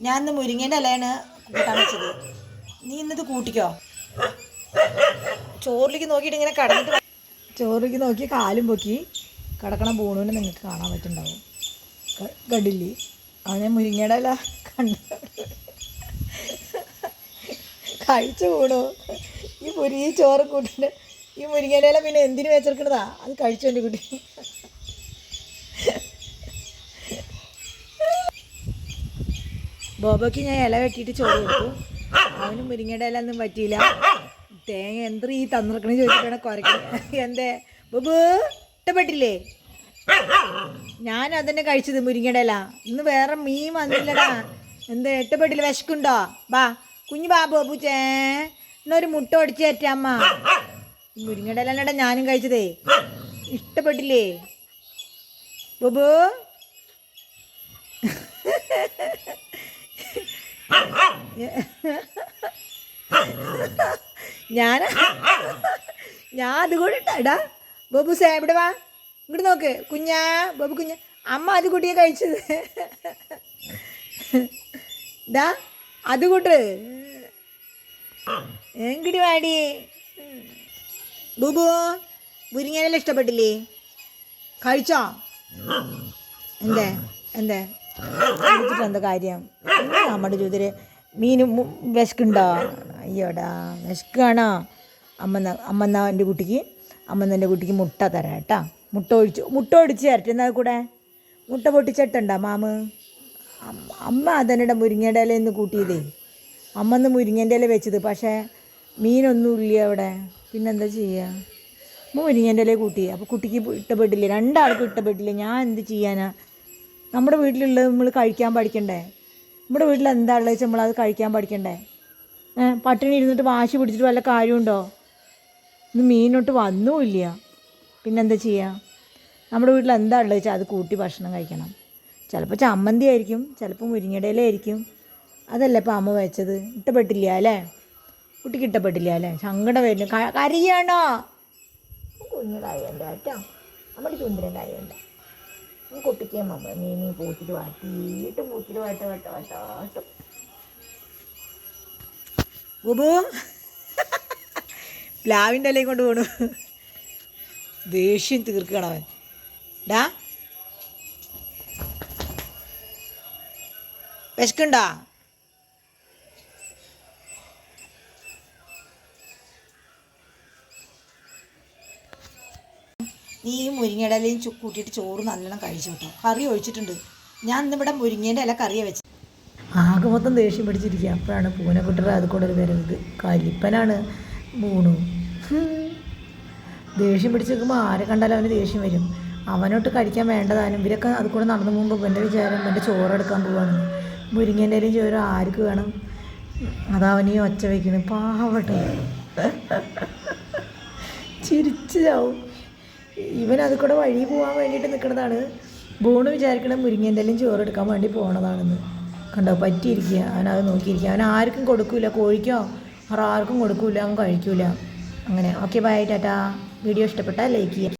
ഞാൻ ഇന്ന് മുരിങ്ങേന്റെ ഇലയാണ് കൂട്ടാൻ നീ ഇന്നത് കൂട്ടിക്കോ. ചോറിലേക്ക് നോക്കിയിട്ട് ഇങ്ങനെ കടന്നിട്ട് ചോറിലേക്ക് നോക്കി കാലും പൊക്കി കിടക്കണ പോണുവിനെ നിങ്ങൾക്ക് കാണാൻ പറ്റുന്നുണ്ടാവും. കണ്ടില്ലേ? അവനെ മുരിങ്ങയുടെ ഇല കണ്ട കഴിച്ചു പോണു ഈ മുരി ചോറ് കൂട്ടിട്ട് ഈ മുരിങ്ങയുടെ ഇല പിന്നെ എന്തിനു വെച്ചെടുക്കണതാ? അത് കഴിച്ചു എന്റെ കുട്ടി. ബോബയ്ക്ക് ഞാൻ ഇല വെട്ടിയിട്ട് ചോറ് കൊടുത്തു. അവന് മുരിങ്ങയുടെ ഇല ഒന്നും പറ്റിയില്ല. തേങ്ങ എന്ത് ഈ തന്നിറക്കണ ചോദിച്ചിട്ടാണ് കുരക്കണ എന്തേ? ബോബു ഇഷ്ടപ്പെട്ടില്ലേ? ഞാൻ അതന്നെ കഴിച്ചത് മുരിങ്ങയുടെ ഇല. ഇന്ന് വേറെ മീൻ വന്നില്ലടാ. എന്ത്? ഇഷ്ടപ്പെട്ടില്ല? വിശക്കുണ്ടോ? ബാ കുഞ്ഞു ബാ ബോബു ചേ. എന്നൊരു മുട്ട ഒടിച്ചു തരട്ടെ മുരിങ്ങയുടെ ഇലല്ലടാ ഞാനും കഴിച്ചതേ. ഇഷ്ടപ്പെട്ടില്ലേ? ബോബു. ഞാൻ ഞാൻ അതുകൂടി ഇട്ടാടാ ബോബു സേ ഇവിടെ വാ? ഇങ്ങോട്ട് നോക്ക്. കുഞ്ഞാ ബോബു കുഞ്ഞ. അമ്മ അത് കുട്ടിയെ കഴിച്ചത്. ദാ അത് കൂട്ട്. എങ്കിടി വാടി? ബുബു മുരിങ്ങനെല്ലാം ഇഷ്ടപ്പെട്ടില്ലേ? കഴിച്ചോ? എന്തേ? എന്തേ? എന്താ കാര്യം? നമ്മുടെ ചോദ്യര് മീൻ വിശക്കുണ്ടോ? അയ്യോടാ വിശക്കുകയാണോ അമ്മ അമ്മന്ന എന്റെ കുട്ടിക്ക് അമ്മന്ന എന്റെ കുട്ടിക്ക് മുട്ട തരാം കേട്ടോ. മുട്ട ഒഴിച്ച് മുട്ട ഒടിച്ച് തരട്ടെ എന്നാൽ കൂടെ? മുട്ട പൊട്ടിച്ചിട്ടുണ്ടോ മാമ്? അമ്മ- അതെന്നെ മുരിങ്ങയുടെ ഇല ഇന്ന് കൂട്ടിയതേ. അമ്മ ഒന്ന് മുരിങ്ങന്റെ ഇല വെച്ചത് പക്ഷേ മീനൊന്നും ഇല്ല അവിടെ. പിന്നെന്താ ചെയ്യുക മുരിങ്ങന്റെ ഇല കൂട്ടി അപ്പോൾ കുട്ടിക്ക് ഇഷ്ടപ്പെട്ടില്ല രണ്ടാൾക്കും ഇഷ്ടപ്പെട്ടില്ല ഞാൻ എന്ത് ചെയ്യാനാ? നമ്മുടെ വീട്ടിലുള്ളത് നമ്മൾ കഴിക്കാൻ പഠിക്കണ്ടേ? നമ്മുടെ വീട്ടിൽ എന്താ ഉള്ളത് വെച്ചാൽ നമ്മളത് കഴിക്കാൻ പഠിക്കണ്ടേ? പട്ടിണി ഇരുന്നിട്ട് വാശി പിടിച്ചിട്ട് വല്ല കാര്യമുണ്ടോ? ഇന്ന് മീനോട്ട് വന്നുമില്ല. പിന്നെന്താ ചെയ്യുക നമ്മുടെ വീട്ടിൽ എന്താ ഉള്ളത് വെച്ചാൽ അത് കൂട്ടി ഭക്ഷണം കഴിക്കണം. ചിലപ്പോൾ ചമ്മന്തി ആയിരിക്കും ചിലപ്പോൾ മുരിങ്ങടയിലായിരിക്കും അതല്ലേ ഇപ്പം അമ്മ വെച്ചത്? ഇട്ടപ്പെട്ടില്ല അല്ലേ? കുട്ടിക്ക് ഇട്ടപ്പെട്ടില്ല അല്ലേ? സങ്കടം വരുന്നു. കരിയാണോ? കുഞ്ഞു കുഞ്ഞിലായുണ്ട് കേട്ടോ. നമ്മുടെ ചുന്ദരണ്ടായുണ്ട് കുട്ടിക്ക് മമ്മ മീനി പൂച്ചിട്ട് വാട്ടിയിട്ട് പൂച്ചിട്ട് വാട്ട വാട്ട വാട്ടാട്ടും ബുബു പ്ലാവിന്റെ ഇലയും കൊണ്ട് പോണു. ദേഷ്യം തീർക്കണം അവൻ. ഡാ. വിശക്കുണ്ടോ നീ ഈ മുരിങ്ങയുടെ ഇലയും കൂട്ടിയിട്ട് ചോറ് നല്ലോണം കഴിച്ചു കേട്ടോ കറി ഒഴിച്ചിട്ടുണ്ട്. ഞാൻ ഇന്നിവിടെ മുരിങ്ങേന്റെ ഇല കറിയെ വെച്ചു. ആകെ മൊത്തം ദേഷ്യം പിടിച്ചിരിക്കുക അപ്പോഴാണ് പൂനെക്കുട്ടിയുടെ അത് കൂടെ വരുന്നത് കലിപ്പനാണ് മൂണു. ദേഷ്യം പിടിച്ച് നിൽക്കുമ്പോൾ ആരെ കണ്ടാലും അവന് ദേഷ്യം വരും. അവനോട്ട് കഴിക്കാൻ വേണ്ടതാനും ഇവരൊക്കെ അത് കൂടെ നടന്നു പോകുമ്പോൾ എന്റെ വിചാരം എന്റെ ചോറെടുക്കാൻ പോവാണ്. മുരിങ്ങേന്റെ ഇലയും ചോറും ആർക്ക് വേണം? അതവനീ ഒച്ച വയ്ക്കണം പാവട്ടെ. ചിരിച്ചു ചാവും. ഇവൻ അത് കൂടെ വഴി പോകാൻ വേണ്ടിയിട്ട് നിൽക്കുന്നതാണ്. ബോണ് വിചാരിക്കണം മുരിങ്ങേന്റെല്ലാം ചോറെടുക്കാൻ വേണ്ടി പോണതാണെന്ന്. കണ്ടോ പറ്റിയിരിക്കുക. അവനത് നോക്കിയിരിക്കുക. അവൻ ആർക്കും കൊടുക്കില്ല കോഴിക്കോ? ആർക്കും കൊടുക്കില്ല അവൻ കഴിക്കൂല. അങ്ങനെ. Okay bye tata. വീഡിയോ ഇഷ്ടപ്പെട്ടാൽ ലൈക്ക് ചെയ്യുക.